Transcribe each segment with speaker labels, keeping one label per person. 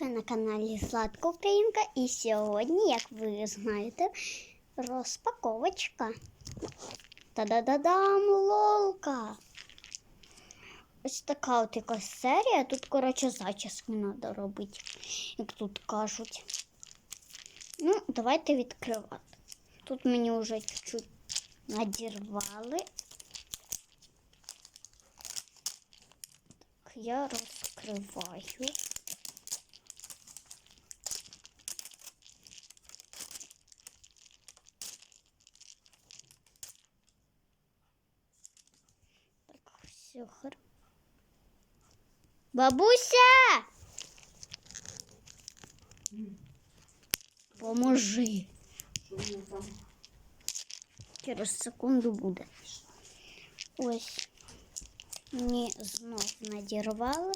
Speaker 1: Ви на каналі Сладка Українка і сьогодні, як ви знаєте, розпаковочка. Та-да-да-дам, лолка! Ось така от якась серія. Тут, коротше, зачіски треба робити, як тут кажуть. Ну, давайте відкривати. Тут мені вже чуть-чуть надірвали. Так, я розкриваю. Хорошо. Бабуся! Поможи. Через секунду буде. Ось. Мені знов надірвали.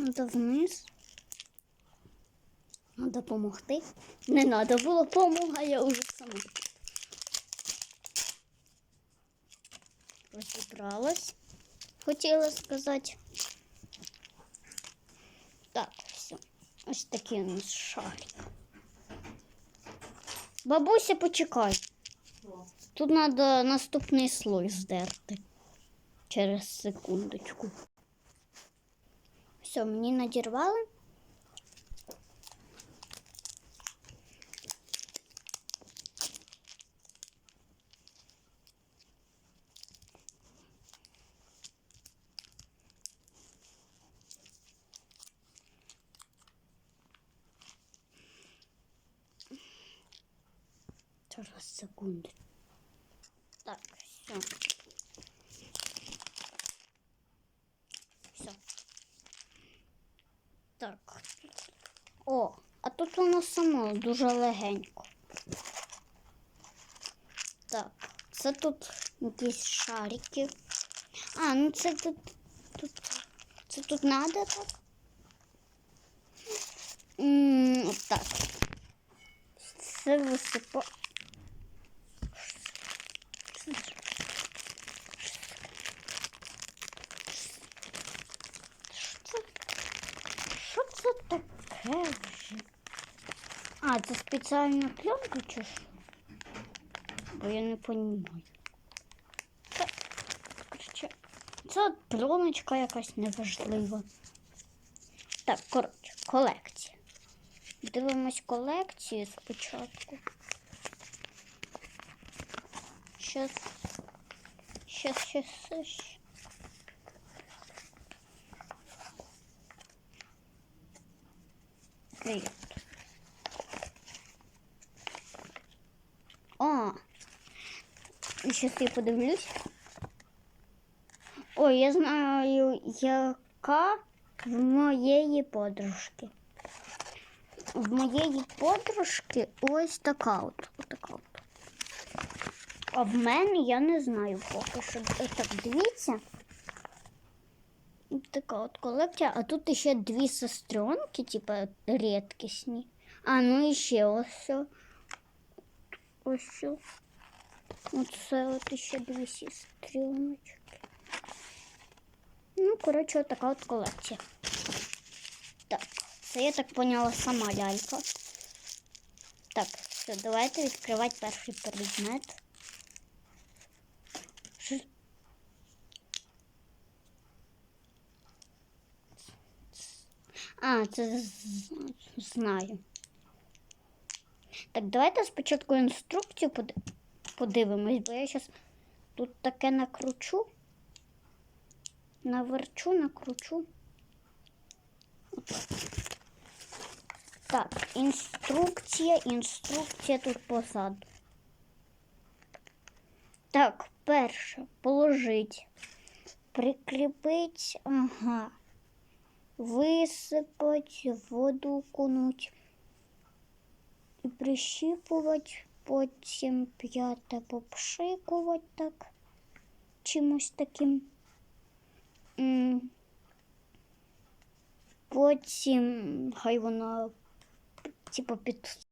Speaker 1: Треба вниз. Треба допомогти. Не треба було допомога, я вже сама. Розібралась, хотіла сказати. Так, все. Ось такий у нас шарик. Бабуся, почекай. Тут треба наступний слой здерти. Через секундочку. Все, мені надірвали. Зараз секунду. Так. Все. Так. О, а тут воно само дуже легенько. Так, це тут якісь шарики. А, ну це тут. тут це тут надо так? М, так. Це висипа. Що це? Що це вже? А, це спеціальна пленка чи що? Бо я не розумію. Це, це от пленочка якась неважлива. Так, коротше, колекція. Дивимось колекцію спочатку. Щас. Щас, щас, щас. Привіт. О! Щас я подивлюсь. Ой, я знаю, яка в моєї подружки. В моєї подружки ось така от. Отака от. А в мене я не знаю поки що. Так, дивіться. Така от колекція, а тут ще дві сестренки, типа рідкісні. А, ну і ще ось. що. Ось. що. Оце от ще дві сестреночки. Ну, коротше, така от колекція. Так, це я так поняла сама лялька. Так, все, давайте відкривати перший предмет. А, це знаю. Так, давайте спочатку інструкцію подивимось, бо я зараз тут таке накручу. Наверчу, накручу. Так, інструкція, інструкція тут позаду. Так, перше, положить, прикріпить, ага, висипать, воду кунуть і прищіпувати, потім п'яте попшикувати так, чимось таким. Потім хай вона типу під